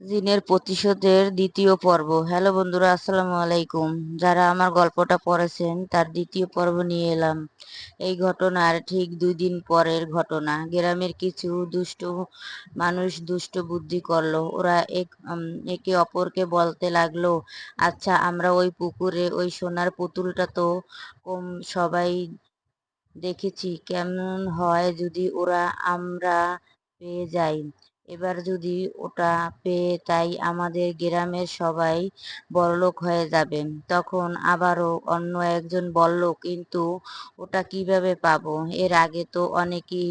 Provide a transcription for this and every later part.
জিনের প্রতিশোধের দ্বিতীয় পর্ব। হ্যালো বন্ধুরা, আসসালামু আলাইকুম। যারা আমার গল্পটা পড়েছেন, তার দ্বিতীয় পর্ব নিয়ে এলাম। এই ঘটনার ঠিক দুই দিন পরের ঘটনা। গ্রামের কিছু দুষ্ট মানুষ দুষ্ট বুদ্ধি করল। ওরা এক একে অপরকে বলতে লাগল আচ্ছা আমরা ওই পুকুরে, ওই সোনার পুতুলটা তো কম সবাই দেখেছি। কেমন হয় যদি ওরা আমরা পেয়ে যাই? এবার যদি ওটা পেয়ে তাই আমাদের গ্রামের সবাই বড়লোক হয়ে যাবে। তখন আবারও অন্য একজন বলল, কিন্তু ওটা কীভাবে পাবো? এর আগে তো অনেকেই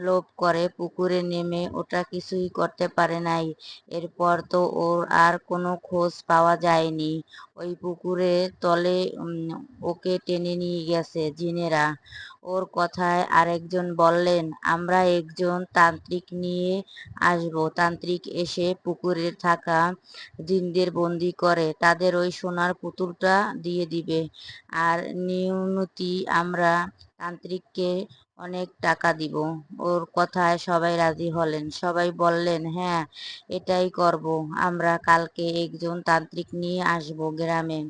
লোভ করে, পুকুরে নেমে ওটা কিছুই করতে পারে নাই। এরপর তো ওর আর কোনো খোঁজ পাওয়া যায়নি। ওই পুকুরে তলে ওকে টেনে নিয়ে গেছে জিনেরা। ওর কথায় আরেকজন বললেন, আমরা একজন তান্ত্রিক নিয়ে আসব। তান্ত্রিক এসে পুকুরে থাকা জিনদের বন্দি করে। তাদের ওই সোনার পুতুলটা দিয়ে দিবে। আর নিয়মতি আমরা তান্ত্রিককে অনেক টাকা দিব। ওর কথায় সবাই রাজি হলেন। সবাই বললেন হ্যাঁ এটাই করব। আমরা কালকে একজন তান্ত্রিক নিয়ে আসব গ্রামে।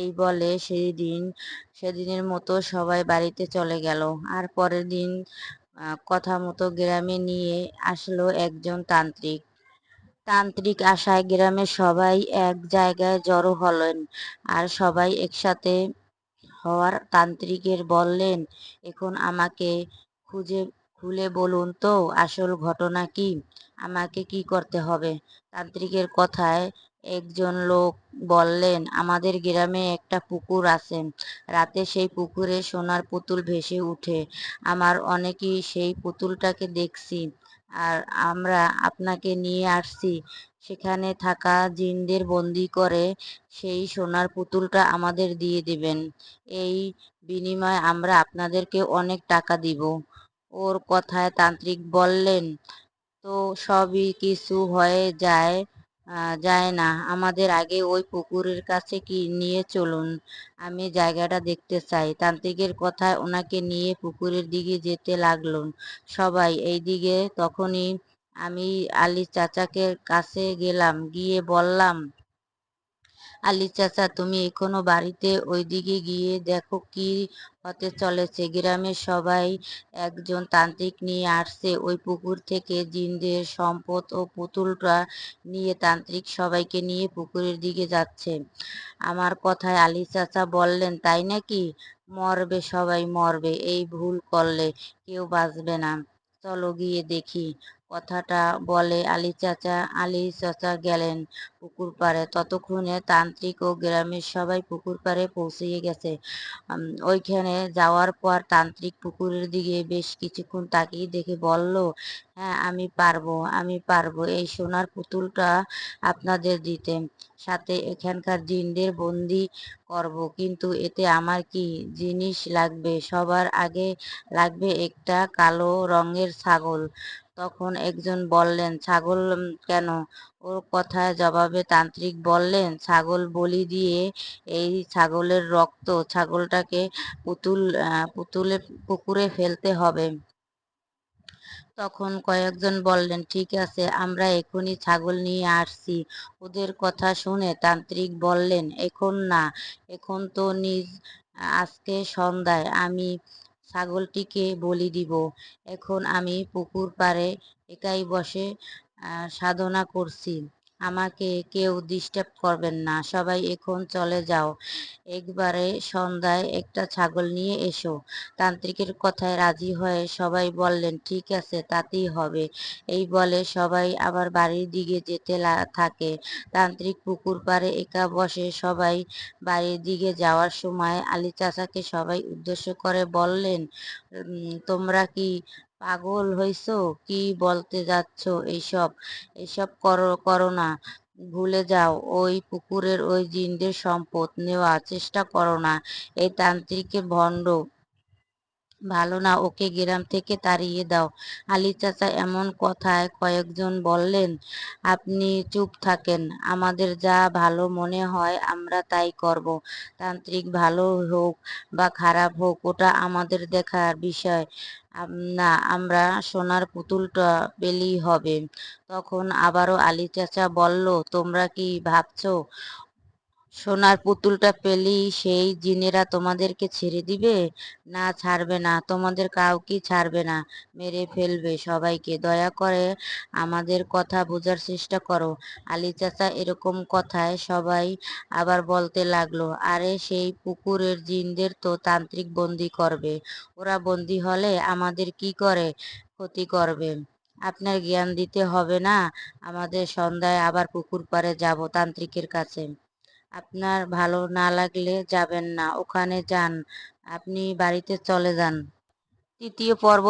এই বলে সেই দিন, সেদিনের মতো সবাই বাড়িতে চলে গেল। আর পরের দিন কথা মতো গ্রামে নিয়ে আসলো একজন তান্ত্রিক। তান্ত্রিক আশায় গ্রামের সবাই এক জায়গায় জড়ো হলেন আর সবাই একসাথে হওয়ার তান্ত্রিকের বললেন, এখন আমাকে খুঁজে, খুলে বলুন তো আসল ঘটনা কি? আমাকে কি করতে হবে? তান্ত্রিকের কথায় একজন লোক বললেন, আমাদের গ্রামে একটা পুকুর আছে। রাতে সেই পুকুরে সোনার পুতুল ভেসে উঠে। আমার অনেকেই সেই পুতুলটাকে দেখছি আর আমরা আপনাকে নিয়ে আসছি। সেখানে থাকা জিনদের বন্দি করে সেই সোনার পুতুলটা আমাদের দিয়ে দিবেন। এই বিনিময়ে আমরা আপনাদেরকে অনেক টাকা দিব। ওর কথায় তান্ত্রিক বললেন, তো সবই কিছু হয়ে যায়। যায় না। আমাদের আগে ওই পুকুরের কাছে কি নিয়ে চলুন। আমি জায়গাটা দেখতে চাই। তান্ত্রিকের কথায় ওনাকে নিয়ে পুকুরের দিকে যেতে লাগল সবাই। এই দিকে তখনই আমি আলী চাচাকে কাছে গেলাম। গিয়ে বললাম আলী চাচা, তুমি এখনও বাড়িতে ওইদিকে গিয়ে দেখো কি হতে চলেছে। গ্রামের সবাই একজন তান্ত্রিক নিয়ে আসছে। ওই পুকুর থেকে জিনদের সম্পদ ও পুতুলটা নিয়ে তান্ত্রিক সবাইকে নিয়ে পুকুরের দিকে যাচ্ছে। আমার কথায় আলী চাচা বললেন, তাই নাকি? মরবে সবাই মরবে, এই ভুল করলে কেউ বাঁচবে না। চলো গিয়ে দেখি। কথাটা বলে আলী চাচা আলী চাচা গেলেন পুকুর পাড়ে। ততক্ষণে তান্ত্রিক ও গ্রামের সবাই পুকুর পাড়ে পৌঁছিয়ে গেছে। ওইখানে যাওয়ার পর তান্ত্রিক পুকুরের দিকে বেশ কিছুক্ষণ তাকিয়ে দেখে বলল হ্যাঁ আমি পারব আমি পারব। এই সোনার পুতুলটা আপনাদের দিতে। সাথে এখানকার জিনদের বন্দি করব। কিন্তু এতে আমার কি জিনিস লাগবে? সবার আগে লাগবে একটা কালো রঙের ছাগল। তখন একজন বললেন, ছাগল কেন? ওর কথায় জবাবে তান্ত্রিক বললেন, ছাগল বলি দিয়ে এই ছাগলের রক্ত, ছাগলটাকে পুতুল পুতুলে, পুকুরে ফেলতে হবে। তখন কয়েকজন বললেন, ঠিক আছে, আমরা এখনই ছাগল নিয়ে আসছি। ওদের কথা শুনে তান্ত্রিক বললেন, এখন না, এখন তো নিজ, আজকে সন্ধ্যায় আমি ছাগলটিকে বলি দিব। এখন আমি পুকুর পাড়ে একাই বসে সাধনা করছি। আমাকে কেউ ডিস্টার্ব করবেন না। সবাই এখন চলে যাও। একবারে সন্ধ্যায় একটা ছাগল নিয়ে এসো। তান্ত্রিকের কথায় রাজি হয়ে সবাই বললেন, ঠিক আছে, তাতেই হবে। এই বলে সবাই আবার বাড়ির দিকে যেতে থাকে। তান্ত্রিক পুকুর পাড়ে একা বসে সবাই বাড়ির দিকে যাওয়ার সময় আলী চাচাকে সবাই উদ্দেশ্য করে বললেন তোমরা কি পাগল হইছো? কি বলতে যাচ্ছ এইসব? এইসব করো করো না। ভুলে যাও, ওই পুকুরের ওই জিনদের সম্পদ নেওয়ার চেষ্টা করো না। এই তান্ত্রিকের ভণ্ড ভালো না, ওকে গ্রাম থেকে তাড়িয়ে দাও। আলী চাচা এমন কথায় কয়েকজন বললেন, আপনি চুপ থাকেন, আমাদের যা ভালো মনে হয় আমরা তাই করব। তান্ত্রিক ভালো হোক বা খারাপ হোক, ওটা আমাদের দেখার বিষয়। না, আমরা সোনার পুতুলটা পেলেই হবে। তখন আবারও আলী চাচা বলল, তোমরা কি ভাবছ? সোনার পুতুলটা পেলেই সেই জিনেরা তোমাদেরকে ছেড়ে দিবে? না, ছাড়বে না। তোমাদের কাউকে ছাড়বে না। মেরে ফেলবে সবাইকে। দয়া করে আমাদের কথা বোঝার চেষ্টা করো। আলী চাচা এরকম কথায় সবাই আবার বলতে লাগল, আরে, সেই পুকুরের জিনদের তো তান্ত্রিক বন্দি করবে। ওরা বন্দি হলে আমাদের কি করে ক্ষতি করবে? আপনার জ্ঞান দিতে হবে না। আমাদের সন্ধ্যায় আবার পুকুর পাড়ে যাব তান্ত্রিকের কাছে। আপনার ভালো না লাগলে যাবেন না ওখানে যান আপনি বাড়িতে চলে যান। তৃতীয় পর্ব